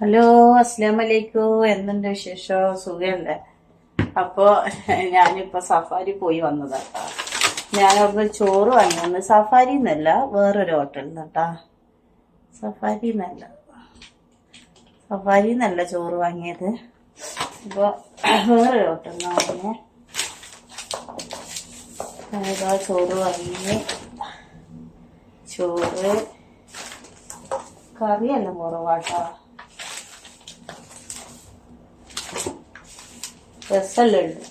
Hello അസ്ലാം വലൈക്കും എന്തുണ്ട് വിശേഷോ? സുഖമല്ലേ അപ്പോ ഞാനിപ്പോ സഫാരി പോയി വന്നതാട്ടാ ഞാൻ അവിടുന്ന് ചോറ് വാങ്ങി വന്ന് സഫാരി എന്നല്ല വേറൊരു ഹോട്ടലിൽ നിന്നാട്ടാ സഫാരി എന്നല്ല. സഫാരി എന്നല്ല ചോറ് വാങ്ങിയത്. ഇപ്പൊ വേറൊരു ഹോട്ടലിൽ നിന്ന് വാങ്ങിയേ. ഞാനിതാ ചോറ് വാങ്ങി. ചോറ്. കറിയെല്ലാം കുറവാട്ടാ രസമല്ലേ ഉള്ളു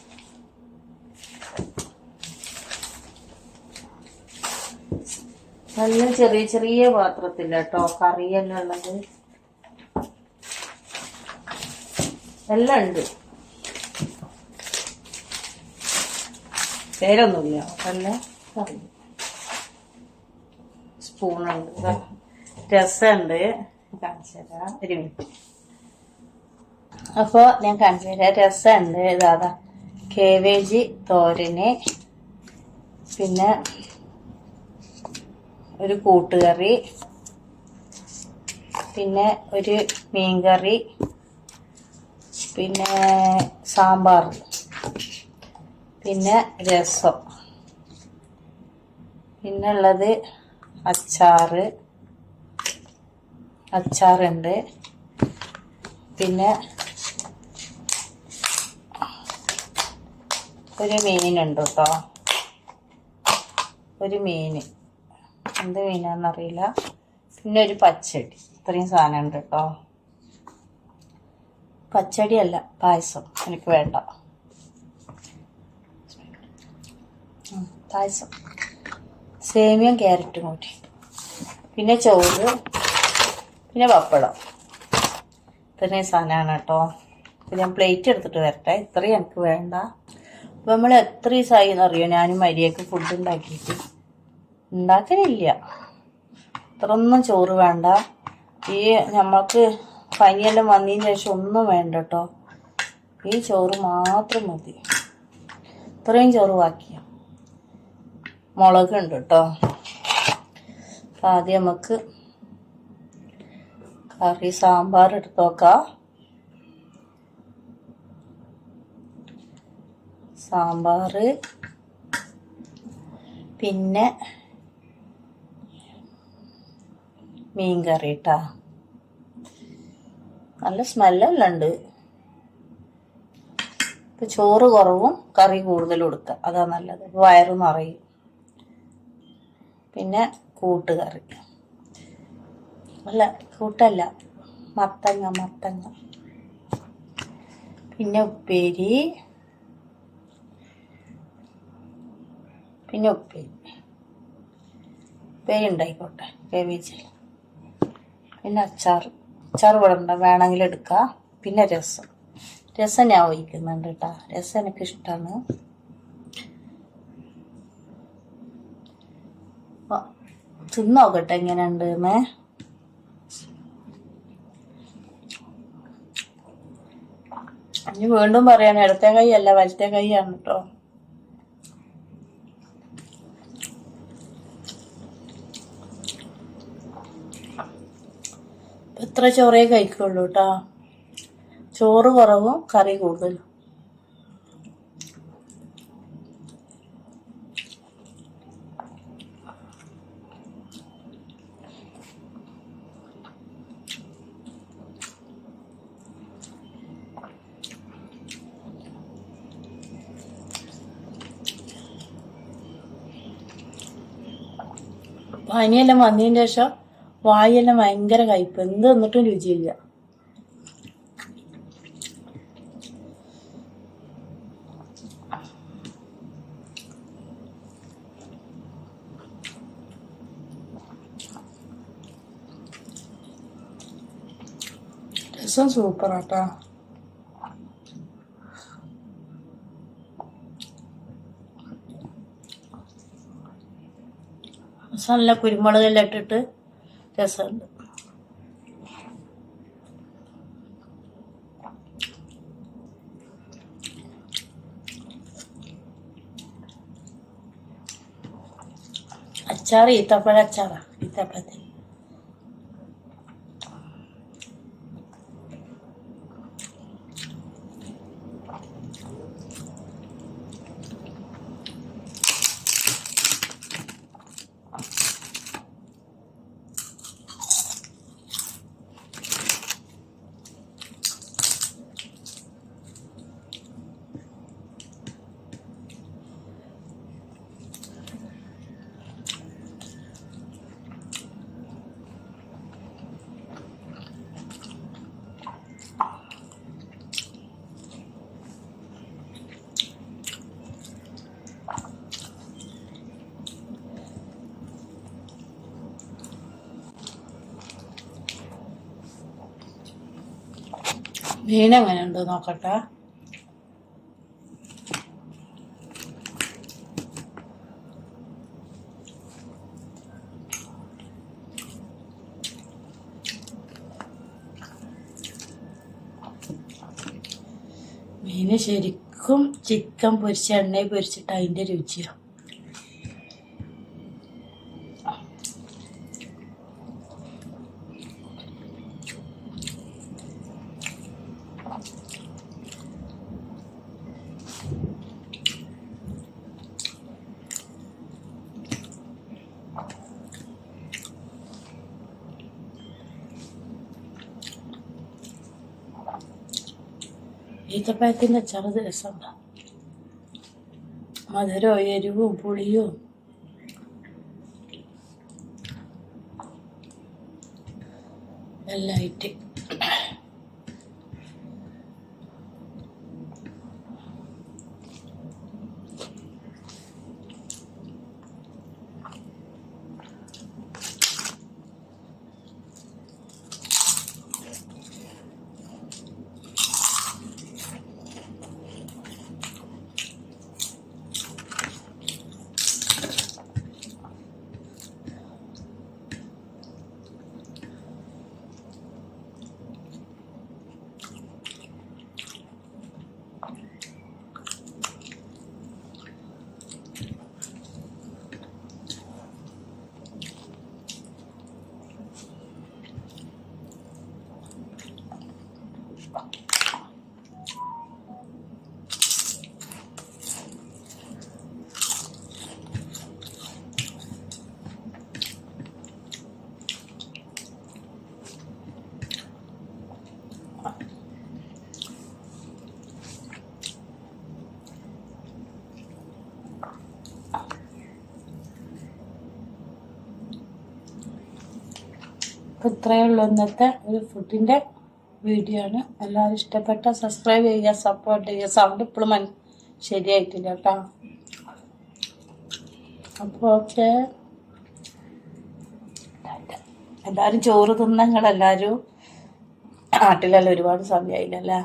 നല്ല ചെറിയ ചെറിയ പാത്രത്തിൽ കേട്ടോ കറിയെല്ലാം ഉള്ളത്. എല്ലാം ഉണ്ട്. പേരൊന്നുമില്ല. നല്ല കറി. സ്പൂണുണ്ട്. രസമുണ്ട്. കാണിച്ചു തരാം ഒരു മിനിറ്റ്. അപ്പോൾ ഞാൻ രസം രസമുണ്ട് ഇതാ കേവേജി തോരന്. പിന്നെ ഒരു കൂട്ടുകറി. പിന്നെ ഒരു മീൻകറി. പിന്നെ സാമ്പാർ. പിന്നെ രസം. പിന്നെ ഉള്ളത് അച്ചാറ്. അച്ചാറുണ്ട്. പിന്നെ ഒരു മീനുണ്ട് കേട്ടോ ഒരു മീൻ എന്ത് മീനാന്നറിയില്ല. പിന്നെ ഒരു പച്ചടി. ഇത്രയും സാധനം ഉണ്ട് കേട്ടോ പച്ചടി അല്ല പായസം. എനിക്ക് വേണ്ട. പായസം. സേമിയം ക്യാരറ്റും കൂടി. പിന്നെ ചോറ്. പിന്നെ പപ്പടം. ഇത്രയും സാധനമാണ് കേട്ടോ. ഞാൻ പ്ലേറ്റ് എടുത്തിട്ട് വരട്ടെ. ഇത്രയും എനിക്ക് വേണ്ട. അപ്പം നമ്മൾ എത്ര ദിവസമായി എന്നറിയോ ഞാനും മരിയൊക്കെ ഫുഡ് ഉണ്ടാക്കിയിട്ട്. ഉണ്ടാക്കലില്ല. ഇത്രയൊന്നും ചോറ് വേണ്ട. ഈ നമ്മൾക്ക് പനിയെല്ലാം വന്നതിന് ശേഷം ഒന്നും വേണ്ട കേട്ടോ ഈ ചോറ് മാത്രം മതി. ഇത്രയും ചോറ് ബാക്കിയ. മുളകുണ്ട് കേട്ടോ അപ്പം ആദ്യം നമുക്ക് കറി സാമ്പാർ എടുത്ത് നോക്കാം. സാമ്പാർ പിന്നെ മീൻ കറി കേട്ടോ നല്ല സ്മെല്ലെല്ലാം ഉണ്ട്. ഇപ്പം ചോറ് കുറവും കറി കൂടുതലും കൊടുക്കുക അതാ നല്ലത്. വയറ് നിറയും. പിന്നെ കൂട്ടുകറി. അല്ല കൂട്ടല്ല. മത്തങ്ങ മത്തങ്ങ. പിന്നെ ഉപ്പേരി. പിന്നെ ഉപ്പേരി. ഉപ്പേരി ഉണ്ടായിക്കോട്ടെ വേവിച്ചിൽ പിന്നെ അച്ചാർ. അച്ചാർ ഇവിടെ വേണമെങ്കിൽ എടുക്കാം. പിന്നെ രസം. രസം ഞാൻ ഒഴിക്കുന്നുണ്ട് കേട്ടോ. രസം എനിക്ക് ഇഷ്ടമാണ് തിന്നോക്കട്ടെ എങ്ങനെയുണ്ട് ഇനി വീണ്ടും പറയാണ് ഇടത്തെ കൈ അല്ല വലത്തെ കൈയാണ് കേട്ടോ. എത്ര ചോറേ കഴിക്കുള്ളൂ കേട്ടോ ചോറ് കുറവും കറി കൂടുതലും. പനിയെല്ലാം വന്നതിന് ശേഷം വായെല്ലാം ഭയങ്കര കയ്പ്. എന്ത് എന്നിട്ടും രുചിയില്ല. രസം സൂപ്പറാട്ടാ നല്ല കുരുമുളകെല്ലാം ഇട്ടിട്ട് രസമുണ്ട് അച്ചാറ് ഈത്തപ്പഴ അച്ചാറാ ഈത്തപ്പഴത്തിന് മീൻ എങ്ങനെയുണ്ട് നോക്കട്ടെ. മീന് ശരിക്കും ചിക്കൻ പൊരിച്ച എണ്ണയിൽ പൊരിച്ചിട്ട് അതിന്റെ രുചിയാണ് ഈത്തപ്പഴത്തിന്റെ ചെറുത് രസമുണ്ട്. മധുരവും എരിവും പുളിയും. എല്ലാം ആയിട്ട് അപ്പോൾ ഇത്രയേ ഉള്ളൂ ഇന്നത്തെ ഒരു ഫുഡിന്റെ വീഡിയോ ആണ്. എല്ലാവരും ഇഷ്ടപ്പെട്ട സബ്സ്ക്രൈബ് ചെയ്യുക സപ്പോർട്ട് ചെയ്യുക. സൗണ്ട് ഇപ്പോഴും മൻ ശരിയായിട്ടില്ല കേട്ടോ. അപ്പോൾ ഓക്കെ എല്ലാവരും ചോറ് തിന്നങ്ങളെല്ലാവരും നാട്ടിലെല്ലാം ഒരുപാട് സമയമായില്ലല്ലേ